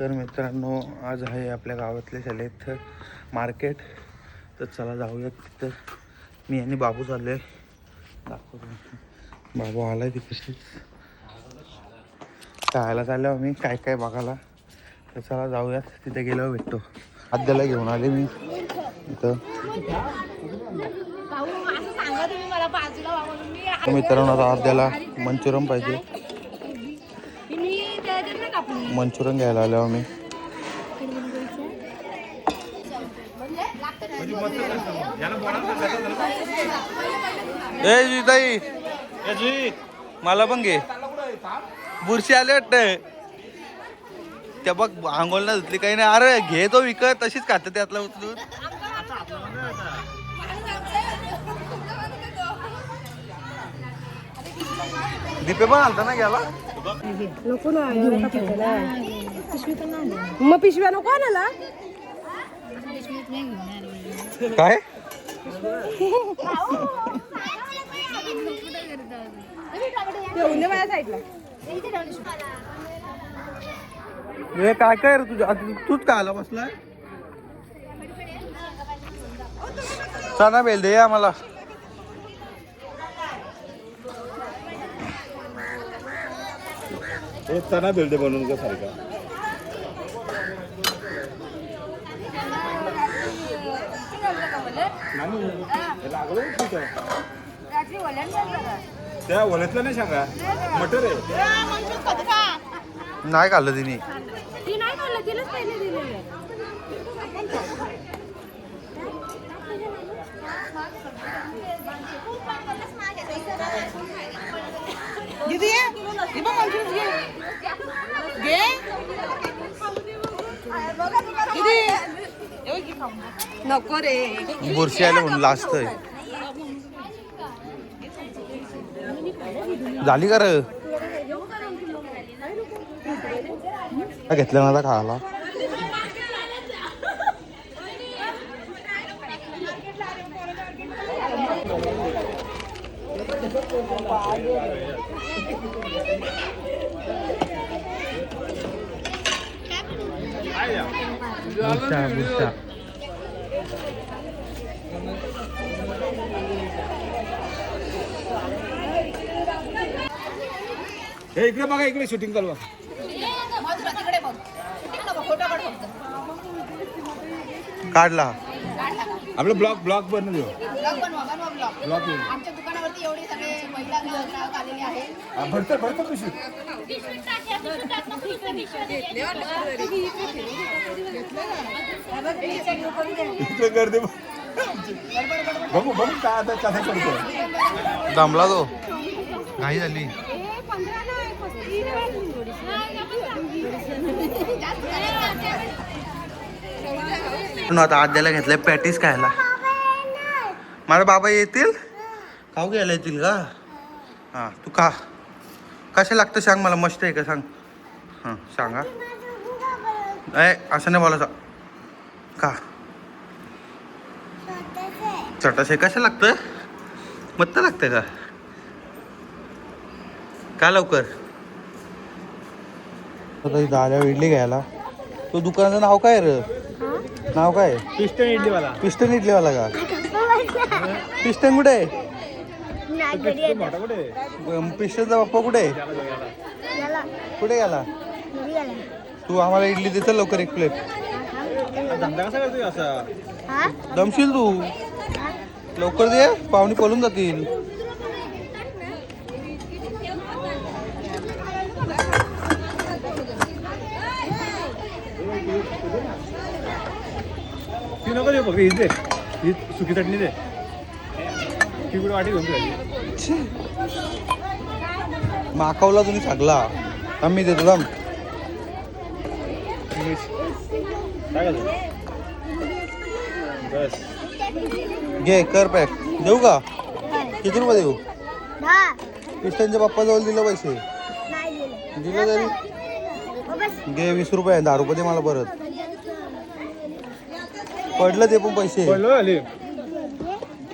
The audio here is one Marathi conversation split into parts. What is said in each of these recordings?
तर मित्रांनो आज आहे आपल्या गावातल्या शाळेत मार्केट. तर चला जाऊयात तिथं. मी आणि बाबू चाललोय. दाखवतो. बाबू आलाय तिकडे खायला चाललो आम्ही काय काय बघायला. तर चला जाऊयात. तिथे गेल्यावर भेटतो. आद्याला घेऊन आले मी. इथं. मित्रांनो आता आद्याला मंचुरियन पाहिजे मी त्या देत ना कापली मंचुरियन घ्यायला आलो आम्ही. ए जुताई मला पण घे. बुरशी आले वाटत त्या बघ आंघोळ ना धुतली काही नाही. अरे घे तो विकत. तशीच खात त्यातला उचलून. दीपे पण आलता ना गेला नको ना मग पिशव्या नको आणाला काय? माझ्या साईडला हे काय काय रे तुझ्या आता तूच काय आला बसलाय? चना बेल दे आम्हाला हे चना बिल्डे बनवून का सारखा त्या वल्यातलं नाही सांगा. मटर आहे. नाही खाल्लं तिने. दीदी घे घे। दीदी नको रे. बुरशी आले म्हणून लास्ट झाली का र? घेतलं ना आता खायला. बुरशा बुरशा हे इकडे बघा इकडे शूटिंग चालू. काढला. आपलं ब्लॉग ब्लॉग बनवून देऊ. ब्लॉग आमच्या दुकानावरती एवढे सगळे महिला ग्राहक आलेले आहेत. भरतं भरतं कशी इकडे गर्दी बघ. बघू बघू काय आता कसं करतो दमला तो. घाई झाली. पण आता आद्याला घेतलंय पॅटीस खायला. माझा बाबा येतील? खाऊ घ्यायला येतील का? हां तू का कशा लागतं सांग मला मस्त आहे का सांग. हां सांगा ए असं नाही बोलायचं. का चटाशे कसं लागतं? मत्त लागतं का? का लवकर. दाद्या इडली घ्यायला. तो दुकानाचं नाव काय र? नाव काय? पिस्टन इडलीवाला. पिस्टन इडलीवाला का? पिस्टन कुठे आहे? पिस्टनचा बाप्पा कुठे? कुठे गेला? तू आम्हाला इडली दे चल लवकर एक प्लेट. धंदा कसा करतोय असा? दमशील तू? लवकर दे पाहुणे पळून जातील. ती नको देऊ फक्त हीच दे. ही सुकी चटणी दे. ती कुठे वाटी घेऊन माकवला तुम्ही सगला आम्ही देतो दम घे कर पॅक देऊ का? किती रुपये देऊ? पिस्टनच्या पप्पाजवळ दिलं पैसे. दिलं. तरी? घे वीस रुपये आहे, दहा रुपये दे मला परत. पडलं ते पण पैसे.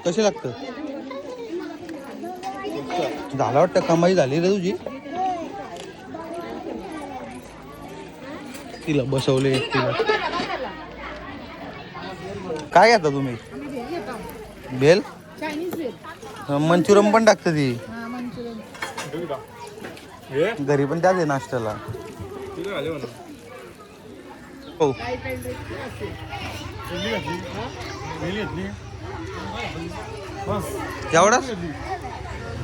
कसे लागतं? झाला वाटतं? कमाई झाली रे तुझी? तिला बसवले तिला काय घेता तुम्ही? भेल? मंचुरम मंचुरियन पण टाकते ती. घरी पण त्याच आहे नाश्त्याला. तुझं हो. एवढाच?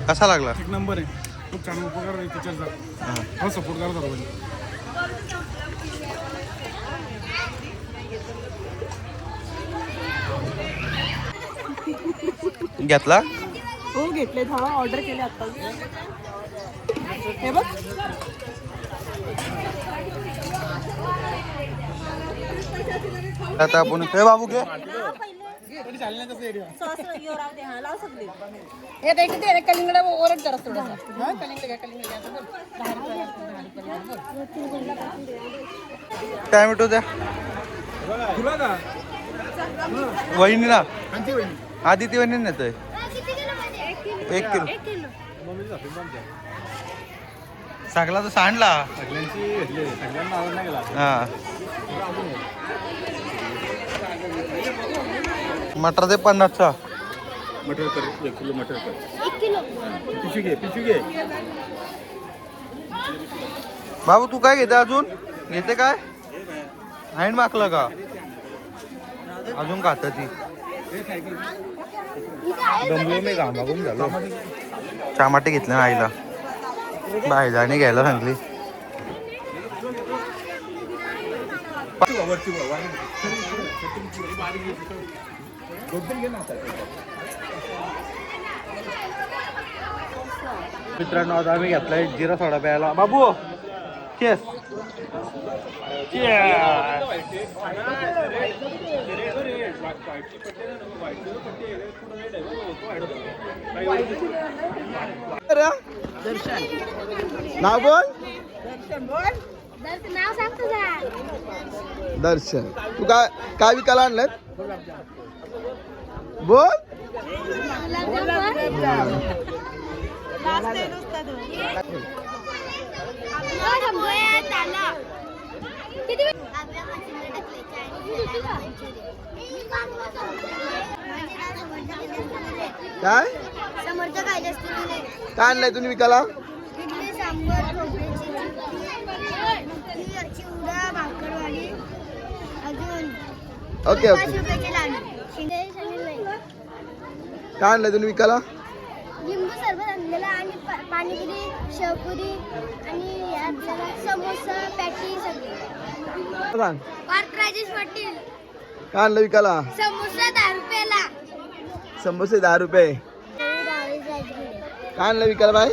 कसा लागला? एक नंबर आहे. खूप छान उपकार आहे त्याच्याचा हा. हो सपोर्ट करत होतो घेतला? हो घेतले हा ऑर्डर केले आता. हे बघ. आता आपण हे बाबू घे. हे ते किती आहे कलिंगड ओरड जरा थोडंसं कलिंगड घ्या कलिंगड घ्या बोल. दहा रुपयाला, दहा रुपयाला, बोल. टॅमॅटो द्या? तुला का? वहिनीला. आदिती वहिनी नेतोय. एक किलो. सगळा तर सांडला. सगळ्यांची घेतली सगळ्यांना आवाज नाही गेला. हा. मटर दे पन्नासचा मटर कर एक किलो मटर कर. पिशवी घे पिशवी घे. बाबू तू काय घेते अजून? घेते काय? हँड मागलं का? अजून खात ती. दमलो मी घामागून झालो. टमाटे घेतले ना आईला. भाईजाने घ्यायला सांगली. वरती मित्रांनो आता आम्ही घेतलाय जिरा सोडा प्यायला. बाबू केस नाव बोल. नाव सांग तुझा दर्शन. तू काय काय विकायला आणलं बोल. काय? काय नाही काय आणलंय तुम्ही विकायला? Chivda bhakarwadi okay okay. काय आणलंय तुम्ही विकायला? लिंबू सरबत आणलेला आणि पा- पाणीपुरी शेवपुरी आणि आपल्याला समोसा पॅटी सगळे. सांग. पार्क राजेश पाटील. काय आणलं विकायला? समोसा दहा रुपयाला. समोसे दहा रुपये. काय आणलं विकायला बाय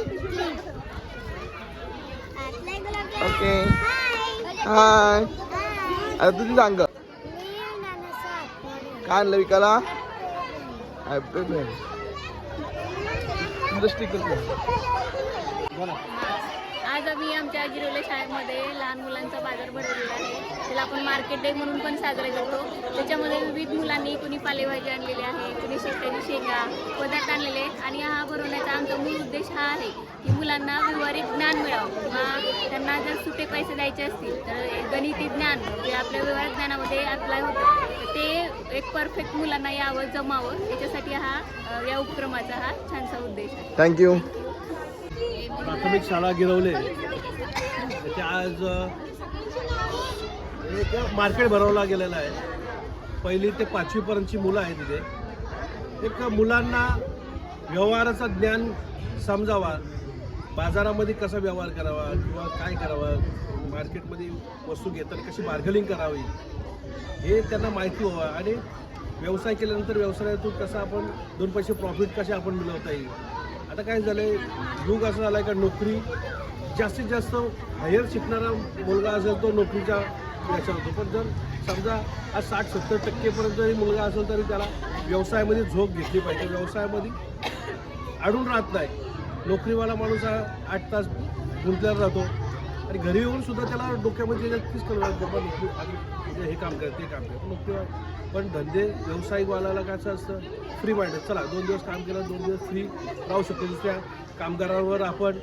ओके. हाय. आता तुझी सांग. काय आणलं विकायला? तुझं स्टिकर आज आम्ही आमच्या गिरोले शाळेमध्ये लहान मुलांचा बाजार भरवलेला आहे. त्याला आपण मार्केट डे म्हणून पण साजरा करतो. त्याच्यामध्ये विविध मुलांनी कुणी पालेभाजी आणलेली आहे कुणी शेतकरी शेंगा पदार्थ आणलेले आहेत. आणि हा भरवण्याचा आमचा मूळ उद्देश हा आहे की मुलांना व्यवहारिक ज्ञान मिळावं. किंवा त्यांना जर सुटे पैसे द्यायचे असतील तर गणिती ज्ञान जे आपल्या व्यवहार ज्ञानामध्ये अप्लाय होतं. ते एक परफेक्ट मुलांना यावं जमावं. याच्यासाठी हा या उपक्रमाचा हा छानसा उद्देश आहे. थँक्यू प्राथमिक शाळा गिरवले. त्याचे आज एक मार्केट भरवला गेलेला आहे. पहिली ते पाचवीपर्यंतची मुलं आहेत तिथे एक मुलांना व्यवहाराचं ज्ञान समजावा. बाजारामध्ये कसा व्यवहार करावा किंवा काय करावं? मार्केटमध्ये वस्तू घेताना कशी बार्गलिंग करावी? हे त्यांना माहिती व्हावं. आणि व्यवसाय केल्यानंतर व्यवसायातून कसं आपण दोन पैसे प्रॉफिट कसे आपण मिळवता येईल? आता काय झालं आहे युग असं झालं आहे का नोकरी? जास्तीत जास्त हायर शिकणारा मुलगा असेल तो नोकरीच्या याच्यावर होतो. पण जर समजा आज साठ सत्तर टक्केपर्यंत जरी मुलगा असेल तरी त्याला व्यवसायामध्ये झोप घेतली पाहिजे. व्यवसायामध्ये अडून राहत नाही. नोकरीवाला माणूस हा आठ तास गुंतलेला राहतो. आणि घरी येऊन सुद्धा त्याला डोक्यामध्ये नक्कीच कळवा बाबा नोकरी म्हणजे हे काम कर ते काम कर नोकरी पण धंदे व्यावसायिकवाल्याला कसं असतं फ्री माइंड चला दोन दिवस काम केलं दोन दिवस फ्री राहू शकतो दुसऱ्या कामगारावर आपण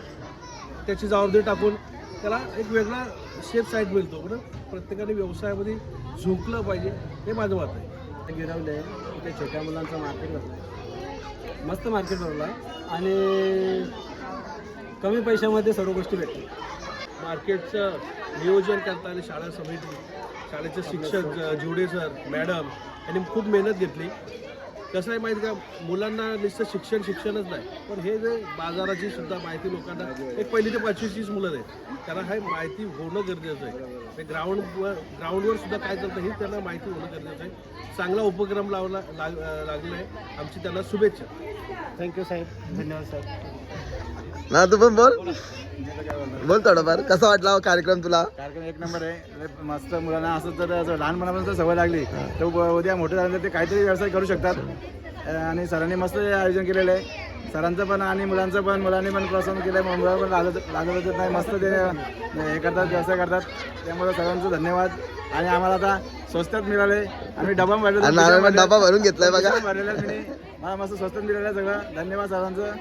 त्याची जबाबदारी टाकून त्याला एक वेगळा सेफ साईड मिळतो. म्हणून प्रत्येकाने व्यवसायामध्ये झोकलं पाहिजे हे माझं मत आहे. गिरवलं आहे. त्या छोट्या मुलांचं मार्केट भरलं. मस्त मार्केट भरलं. आहे आणि कमी पैशामध्ये सर्व गोष्टी भेटतात मार्केटचं नियोजन करताना शाळा समिती शाळेचे शिक्षक ज- जिवडे सर मॅडम यांनी खूप मेहनत घेतली. कसं आहे माहिती का? मुलांना नुसतं शिक्षण शिक्षणच नाही. पण हे जे बाजाराची सुद्धा माहिती लोकांना एक पहिली ते पाचवीचीच मुलं आहेत. त्यांना हे माहिती होणं गरजेचं आहे. ते ग्राउंडवर ग्राउंडवर सुद्धा काय चालतं हे त्यांना माहिती होणं गरजेचं आहे. चांगला उपक्रम लावला लाग लागला आहे. आमची त्यांना शुभेच्छा. थँक्यू साहेब. धन्यवाद साहेब. ना तू पण बोल. बोल थोडंफार कसा वाटला हा कार्यक्रम तुला? कार्यक्रम एक नंबर आहे. लय मस्त मुलांना असं जर जर लहानपणापासून जर सवय लागली तर उ- उद्या मोठे झाल्यानंतर ते काहीतरी व्यवसाय करू शकतात. अं, आणि सरांनी मस्त हे आयोजन केलेलं आहे. सरांचं पण आणि मुलांचं पण मुलांनी पण प्रोत्साहन केलं आहे मुलं पण लागत लागत होतं नाही. मस्त ते हे करतात व्यवसाय करतात. त्यामुळे सर्वांचं धन्यवाद. आणि आम्हाला आता स्वस्तात मिळाले आम्ही डबा भरले आणि नारायण पण डबा भरून घेतलाय बघा. भरलेला आहे मी मला मस्त स्वस्तात मिळालं सगळं. धन्यवाद सर्वांचं